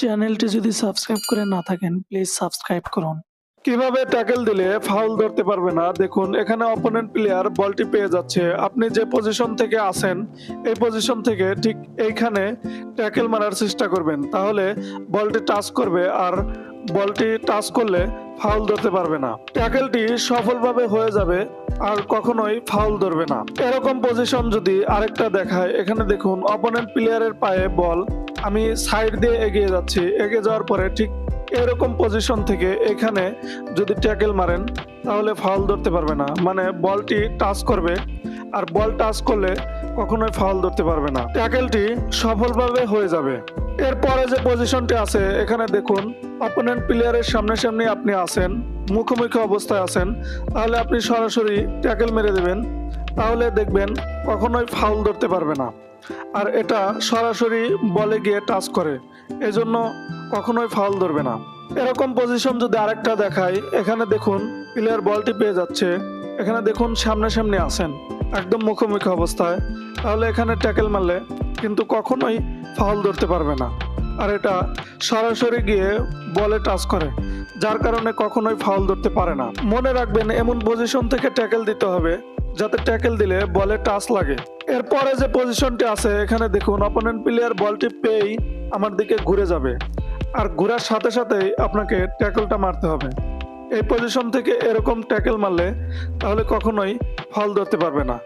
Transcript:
চ্যানেলটি যদি সাবস্ক্রাইব করে না থাকেন প্লিজ সাবস্ক্রাইব করুন। কীভাবে ট্যাকেল দিলে ফাউল ধরতে পারবে না? দেখুন, এখানে অপোনেন্ট প্লেয়ার বলটি পেয়ে যাচ্ছে। আপনি যে পজিশন থেকে আসেন এই পজিশন থেকে ঠিক এইখানে ট্যাকেল মারার চেষ্টা করবেন। তাহলে বলটি টাচ করবে আর বলটি টাচ করলে ফাউল ধরতে পারবে না। ট্যাকেলটি সফলভাবে হয়ে যাবে আর কখনোই ফাউল ধরবে না। এরকম পজিশন যদি আরেকটা দেখায়, এখানে দেখুন অপোনেন্ট প্লেয়ারের পায়ে বল আমি সাইড দিয়ে এগিয়ে যাচ্ছি। এগিয়ে যাওয়ার পরে ঠিক এরকম পজিশন থেকে এখানে যদি ট্যাকেল মারেন, তাহলে ফাউল ধরতে পারবে না। মানে বলটি টাচ করবে, আর বল টাচ করলে কখনোই ফাউল ধরতে পারবে না। ট্যাকেলটি সফলভাবে হয়ে যাবে। এরপরে যে পজিশনটি আছে, এখানে দেখুন অপোনেন্ট প্লেয়ারের সামনে সামনে আপনি আছেন, মুখোমুখি অবস্থায় আছেন, তাহলে আপনি সরাসরি ট্যাকেল মেরে দেবেন। তাহলে দেখবেন কখনোই ফাউল ধরতে পারবে না। আর এটা সরাসরি বলে গিয়ে টাচ করে, এজন্য কখনোই ফাউল ধরবে না। এরকম পজিশন যদি আরেকটা দেখাই, এখানে দেখুন প্লেয়ার বলটি পেয়ে যাচ্ছে। এখানে দেখুন সামনে সামনে আছেন, একদম মুখোমুখি অবস্থায়। তাহলে এখানে ট্যাকেল মারলে কিন্তু কখনোই ফাউল ধরতে পারবে না। আর এটা সরাসরি গিয়ে বলে টাচ করে, যার কারণে কখনোই ফাউল ধরতে পারে না। মনে রাখবেন এমন পজিশন থেকে ট্যাকেল দিতে হবে যাতে ট্যাকেল দিলে বলে টাচ লাগে। এরপরে যে পজিশনটি আছে, এখানে দেখুন অপোনেন্ট প্লেয়ার বলটি পেয়েই আমার দিকে ঘুরে যাবে। আর ঘোরার সাথে সাথেই আপনাকে ট্যাকলটা মারতে হবে। এই পজিশন থেকে এরকম ট্যাকেল মারলে তাহলে কখনোই ফল ধরতে পারবে না।